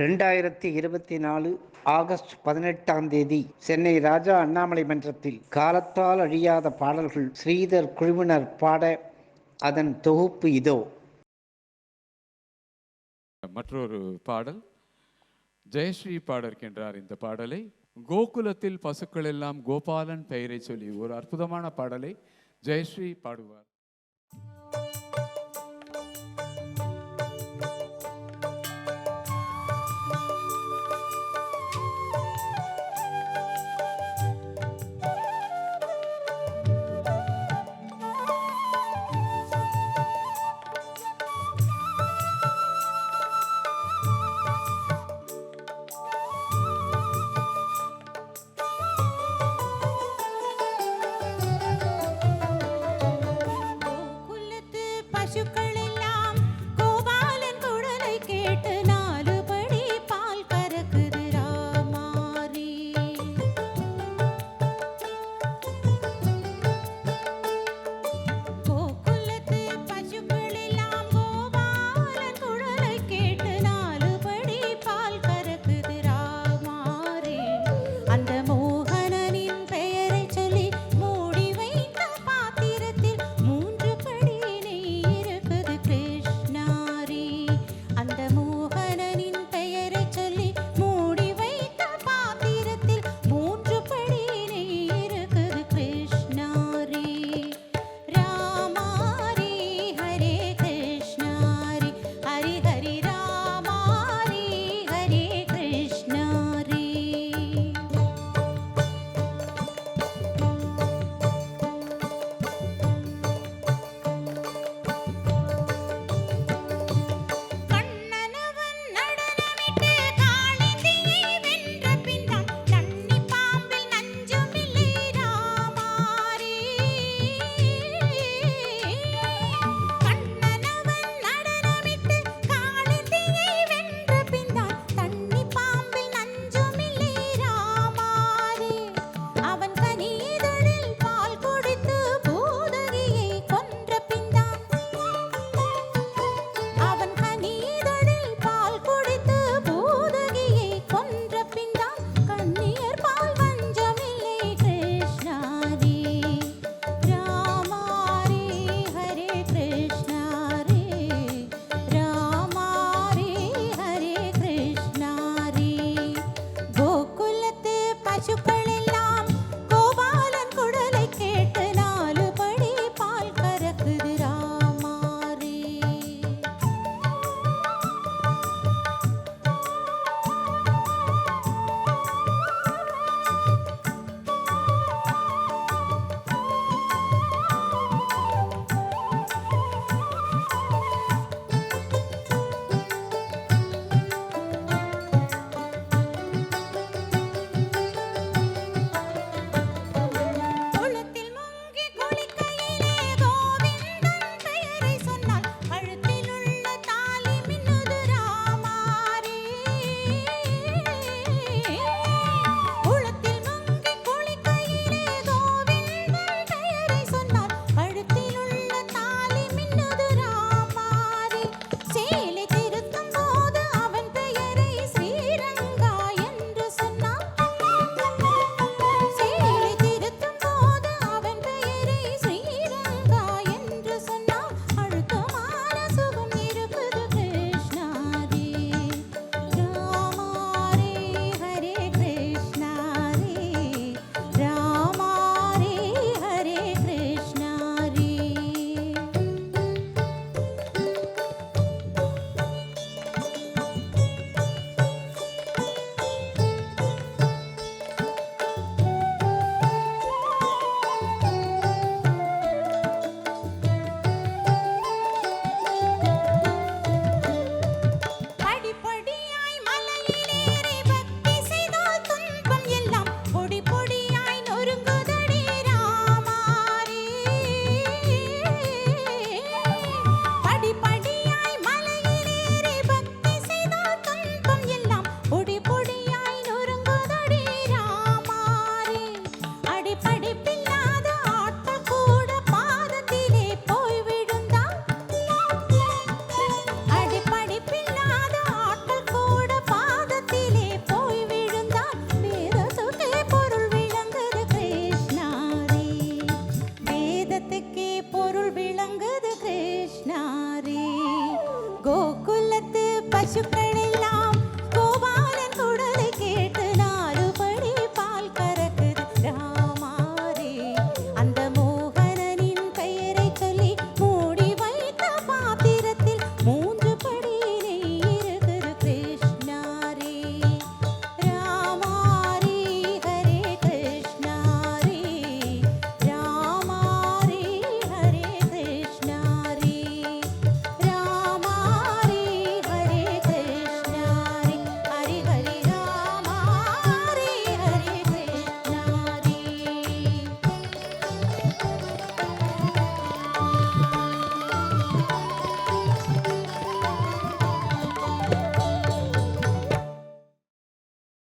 ரெண்டாயிரத்தி இருபத்தி நாலு ஆகஸ்ட் பதினெட்டாம் தேதி சென்னை ராஜா அண்ணாமலை மன்றத்தில் காலத்தால் அழியாத பாடல்கள் ஸ்ரீதர் குழுவினர் பாட அதன் தொகுப்பு இதோ. மற்றொரு பாடல் ஜெயஸ்ரீ பாடற்கின்றார் இந்த பாடலை. கோகுலத்தில் பசுக்கள் எல்லாம் கோபாலன் பெயரை சொல்லி ஒரு அற்புதமான பாடலை ஜெயஸ்ரீ பாடுவார்.